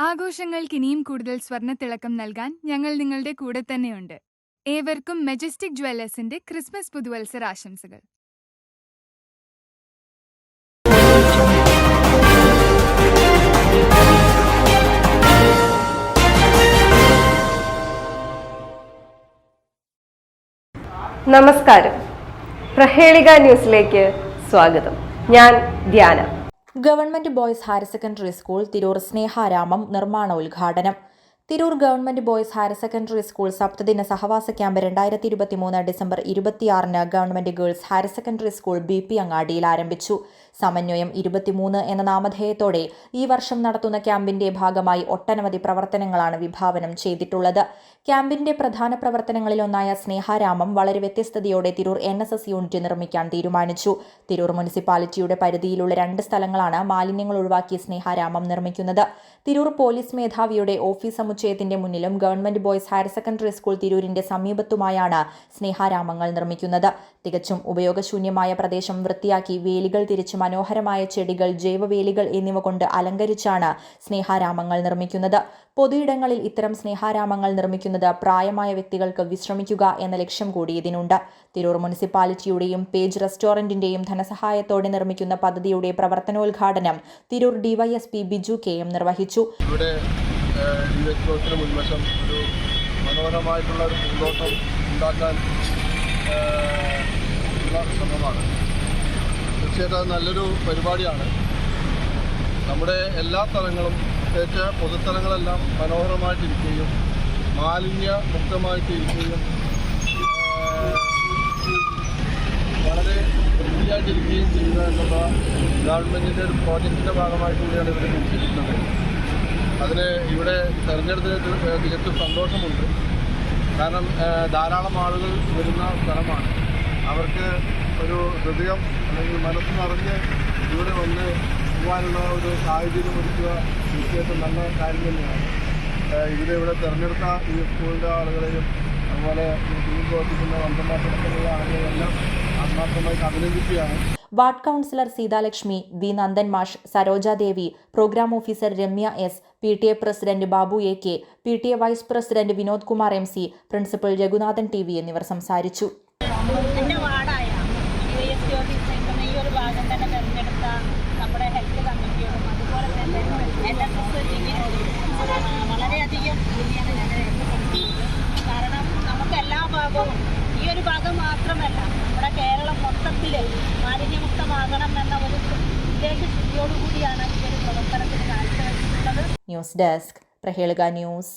ആഘോഷങ്ങൾക്ക് ഇനിയും കൂടുതൽ സ്വർണത്തിളക്കം നൽകാൻ ഞങ്ങൾ നിങ്ങളുടെ കൂടെ തന്നെയുണ്ട്. ഏവർക്കും മെജസ്റ്റിക് ജ്വല്ലേഴ്സിന്റെ ക്രിസ്മസ് പുതുവത്സര ആശംസകൾ. നമസ്കാരം. പ്രഹേളിക ന്യൂസിലേക്ക് സ്വാഗതം. ഞാൻ Dhyana. Government boys higher secondary school Tirur സ്നേഹാരാമം നിർമ്മാണ ഉദ്ഘാടനം. Tirur government boys higher secondary school സപ്തദിന സഹവാസ ക്യാമ്പ് രണ്ടായിരത്തി ഇരുപത്തി മൂന്ന് ഡിസംബർ ഇരുപത്തിയാറിന് government girls higher secondary school B P അങ്ങാടിയിൽ ആരംഭിച്ചു. സമന്വയം ഇരുപത്തിമൂന്ന് എന്ന നാമധേയത്തോടെ ഈ വർഷം നടത്തുന്ന ക്യാമ്പിന്റെ ഭാഗമായി ഒട്ടനവധി പ്രവർത്തനങ്ങളാണ് വിഭാവനം ചെയ്തിട്ടുള്ളത്. ക്യാമ്പിന്റെ പ്രധാന പ്രവർത്തനങ്ങളിലൊന്നായ സ്നേഹാരാമം വളരെ വ്യത്യസ്തതയോടെ Tirur N S S unit നിർമ്മിക്കാൻ തീരുമാനിച്ചു. തിരൂർ മുനിസിപ്പാലിറ്റിയുടെ പരിധിയിലുള്ള രണ്ട് സ്ഥലങ്ങളാണ് മാലിന്യങ്ങൾ ഒഴിവാക്കി സ്നേഹാരാമം നിർമ്മിക്കുന്നത്. തിരൂർ പോലീസ് മേധാവിയുടെ ഓഫീസ് സമുച്ചയത്തിന്റെ മുന്നിലും government boys higher secondary school തിരൂരിന്റെ സമീപത്തുമായാണ് സ്നേഹാരാമങ്ങൾ നിർമ്മിക്കുന്നത്. തികച്ചും ഉപയോഗശൂന്യമായ പ്രദേശം വൃത്തിയാക്കി വേലികൾ തിരിച്ച് മനോഹരമായ ചെടികൾ ജൈവവേലികൾ എന്നിവ കൊണ്ട് അലങ്കരിച്ചാണ് സ്നേഹാരാമങ്ങൾ നിർമ്മിക്കുന്നത്. പൊതുയിടങ്ങളിൽ ഇത്തരം സ്നേഹാരാമങ്ങൾ നിർമ്മിക്കുന്നത് പ്രായമായ വ്യക്തികൾക്ക് വിശ്രമിക്കുക എന്ന ലക്ഷ്യം കൂടി ഇതിനുണ്ട്. തിരൂർ മുനിസിപ്പാലിറ്റിയുടെയും പേജ് റെസ്റ്റോറന്റിന്റെയും ധനസഹായത്തോടെ നിർമ്മിക്കുന്ന പദ്ധതിയുടെ പ്രവർത്തനോദ്ഘാടനം Tirur DYSP Biju K M നിർവഹിച്ചു. ഇവിടെ ഡി എച്ച് ബോസിന് മുൻവശം ഒരു മനോഹരമായിട്ടുള്ള ഒരു പൂന്തോട്ടം ഉണ്ടാക്കാൻ ഉള്ള ശ്രമമാണ്. തീർച്ചയായിട്ടും അത് നല്ലൊരു പരിപാടിയാണ്. നമ്മുടെ എല്ലാ സ്ഥലങ്ങളും പ്രത്യേകിച്ച് പൊതുസ്ഥലങ്ങളെല്ലാം മനോഹരമായിട്ടിരിക്കുകയും മാലിന്യ മുക്തമായിട്ടിരിക്കുകയും വളരെ വൃത്തിയായിട്ടിരിക്കുകയും ചെയ്യുക എന്നുള്ള ഗവൺമെന്റിന്റെ ഒരു പ്രോജക്റ്റിന്റെ ഭാഗമായിട്ട് കൂടിയാണ് ഇവിടെ പിടിച്ചിരിക്കുന്നത് അതിന് ഇവിടെ തെരഞ്ഞെടുത്തതിൽ തി- തികച്ചും സന്തോഷമുണ്ട്. കാരണം ധാരാളം ആളുകൾ വരുന്ന സ്ഥലമാണ്. അവർക്ക് ഒരു ഹൃദയം അല്ലെങ്കിൽ മനസ്സ് നിറഞ്ഞ് ഇവിടെ വന്ന് പോകാനുള്ള ഒരു സാഹചര്യം ഒരുക്കുക തീർച്ചയായിട്ടും നല്ല കാര്യം തന്നെയാണ്. ഇവിടെ ഇവിടെ തിരഞ്ഞെടുത്ത ഈ സ്കൂളിന്റെ ആളുകളെയും അതുപോലെ ടീം പ്രവർത്തിക്കുന്ന വന്ദമാസത്തിലുള്ള ആളുകളെല്ലാം ആത്മാർത്ഥമായി അഭിനന്ദിക്കുകയാണ്. Ward councillor Seethalakshmi V. Nandan മാഷ് Sarojadevi programme officer Ramya S P. T. A president Babu A. K P. T. A vice president Vinod Kumar M C principal Raghunathan T. V. എന്നിവർ സംസാരിച്ചു. തന്നെ കാരണം എല്ലാ ഭാഗവും ഈ ഒരു ഭാഗം മാത്രമല്ല നമ്മുടെ കേരളം മൊത്തത്തിൽ മാലിന്യമുക്തമാകണം എന്ന ഒരു ഉദ്ദേശശുദ്ധിയോടുകൂടിയാണ് ഈ ഒരു പ്രവർത്തനത്തിന് കാഴ്ചവെച്ചിട്ടുള്ളത്. ന്യൂസ് ഡെസ്ക് പ്രഹേളിക news.